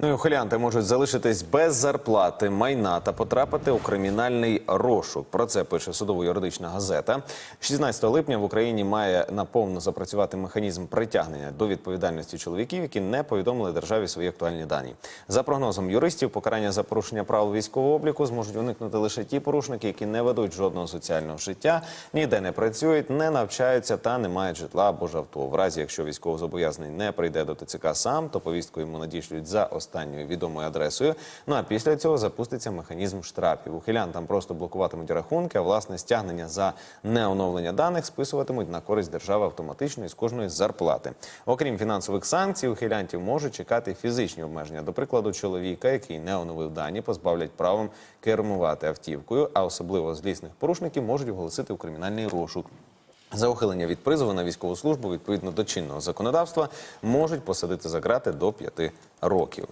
Ну і ухилянти можуть залишитись без зарплати, майна та потрапити у кримінальний розшук. Про це пише судово-юридична газета. 16 липня в Україні має наповну запрацювати механізм притягнення до відповідальності чоловіків, які не повідомили державі свої актуальні дані. За прогнозом юристів, покарання за порушення правил військового обліку зможуть уникнути лише ті порушники, які не ведуть жодного соціального життя, ніде не працюють, не навчаються та не мають житла або ж авто. В разі, якщо військовозобов'язаний не прийде до ТЦК сам, то повістку йому надішлють за останньою відомою адресою. Ну а після цього запуститься механізм штрафів. Ухилянтам просто блокуватимуть рахунки, а власне стягнення за неоновлення даних списуватимуть на користь держави автоматично із кожної зарплати. Окрім фінансових санкцій, ухилянтів можуть чекати фізичні обмеження. До прикладу, чоловіка, який не оновив дані, позбавлять правом кермувати автівкою, а особливо злісних порушників можуть оголосити у кримінальний розшук. За ухилення від призову на військову службу відповідно до чинного законодавства можуть посадити за грати до п'яти років.